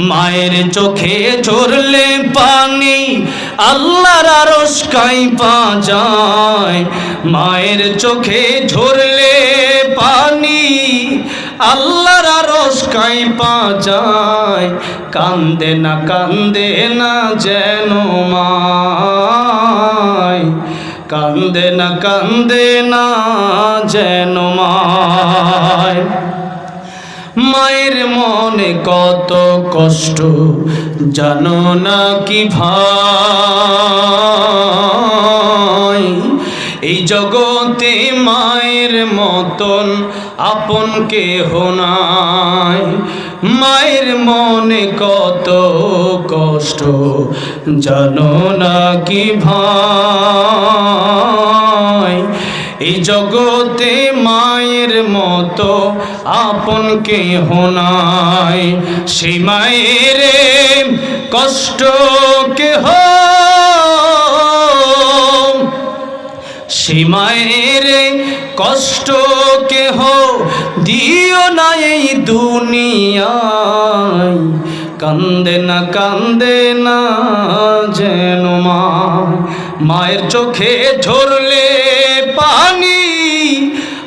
মায়ের চোখে ঝরলে পানি, আল্লাহর আরশ কাইপা যায় মায়ের চোখে ঝরলে পানি, আল্লাহর আরশ কাইপা যায় কান্দে না কান্দে না যেন মায়, কান্দে না কান্দে না যেন মায়। মায়ের মনে কত কষ্ট, জানো না কি ভাই? এই জগতে মায়ের মতন আপন কেহ নাই। মায়ের মনে কত কষ্ট, জানো না কি ভাই? এই জগতে মায়ের মতো আপন কেহ নাই। সেই মায়ের কষ্ট কেহ? সেই মায়ের কষ্ট কেহ? দিও না এই দুনিয়ায়। কান্দে না কান্দে না যেন মা। মায়ের চোখে ঝরলে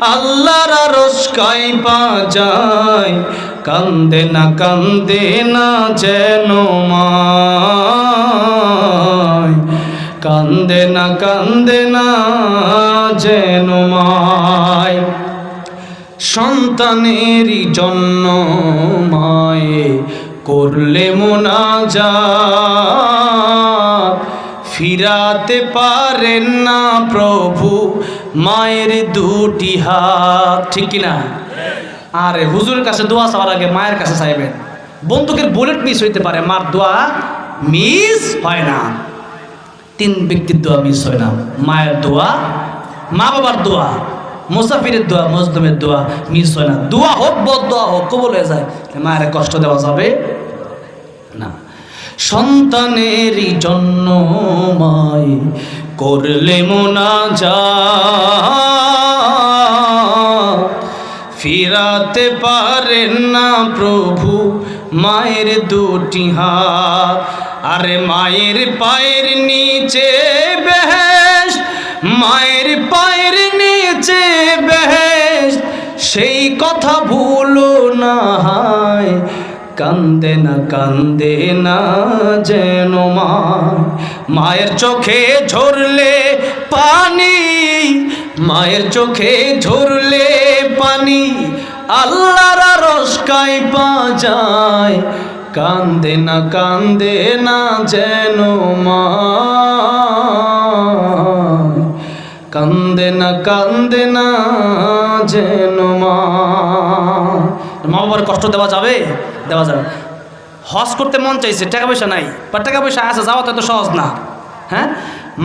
আল্লাহর আরশ কাইপা যায় কান্দে না কান্দে না যেন মায়। কান্দে না কান্দে না যেন মায়। সন্তানেরই জন্য মায়ে। করলে মোনাজা ফিরাতে পারেন না প্রভু, মায়ের দুটি হাত। ঠিক কিনা? আরে, হুজুরের কাছে দোয়া চাওয়ার আগে মায়ের কাছে চাইবেন। বন্দুকের বুলেট মিস হইতে পারে, মার দোয়া মিস হয় না। তিন ব্যক্তির দোয়া মিস হয় না। মায়ের দোয়া মা বাবার দোয়া, মুসাফিরের দোয়া মজদুমের দোয়া মিস হয় না। দোয়া হোক, বদ দোয়া হোক, কবল হয়ে যায়। মায়ের কষ্ট দেওয়া যাবে। সন্তানেরই জন্য মায় করলে মোনা যা ফিরাতে পারেন না প্রভু, মায়ের দুটি হাত। আরে মায়ের পায়ের নিচে বেহেশ মায়ের পায়ের নিচে বেহেশ সেই কথা ভুলো না হায় কান্দে না কান্দে না যেন মায়ের চোখে ঝরলে পানি, মায়ের চোখে ঝরলে পানি। আল্লাহর রসকাই পা যায় কান্দে না কান্দে না যেন মা। কান্দে না কান্দে না যেন মা। মা বাবার কষ্ট দেওয়া যাবে? দেওয়া যাবে। হজ করতে মন চাইছে, টাকা পয়সা নাই। বা টাকা পয়সা আছে, যাওয়া তো সহজ না। হ্যাঁ?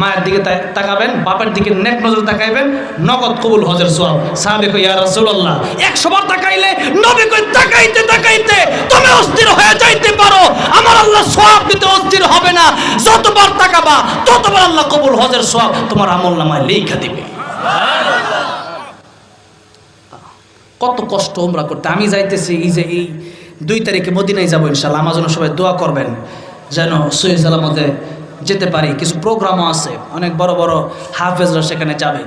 মায়ের দিকে তাকাবেন, বাপের দিকে নেক নজর তাকাইবেন, নগদ কবুল হজের সব সাহাবে কই ইয়া রাসূলুল্লাহ 100 বার তাকাইলে নবী কই তাকাইতে তাকাইতে তুমি অস্থির হয়ে যাইতে পারো। আমার আল্লাহ সওয়াব দিতে অস্থির হবে না। যতবার তাকাবা, ততবার আল্লাহ কবুল হজের সওয়াব তোমার আমল নামায় লেখা দিবে। কত কষ্ট ওমরা করতে। আমি যাইতেছি এই যে এই দুই তারিখে মদিনায় যাব ইনশাল্লাহ আমার জন্য সবাই দোয়া করবেন যেন সৈয়দ সালামতে যেতে পারি। কিছু প্রোগ্রামও আছে। অনেক বড় বড় হাফেজরা সেখানে যাবে।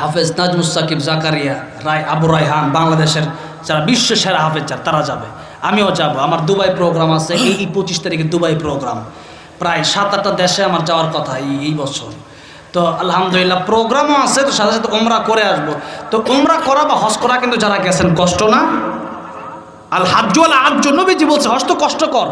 হাফেজ নাজমুস সাকিব জাকারিয়া, রায় আবু রায়হান, বাংলাদেশের যারা বিশ্ব সেরা হাফেজ, যার তারা যাবে। আমিও যাব। আমার দুবাই প্রোগ্রাম আছে। এই পঁচিশ তারিখে দুবাই প্রোগ্রাম। প্রায় সাত আটটা দেশে আমার যাওয়ার কথা এই এই বছর। তো আলহামদুলিল্লাহ প্রোগ্রামও আছে, তো সাথে সাথে উমরা করে আসব। তো উমরা করা বা হজ করা কিন্তু যারা গেছেন কষ্ট না? আল হাজ্জু আল আজ্জ নবীজি বলছে হস্ত কষ্টকর।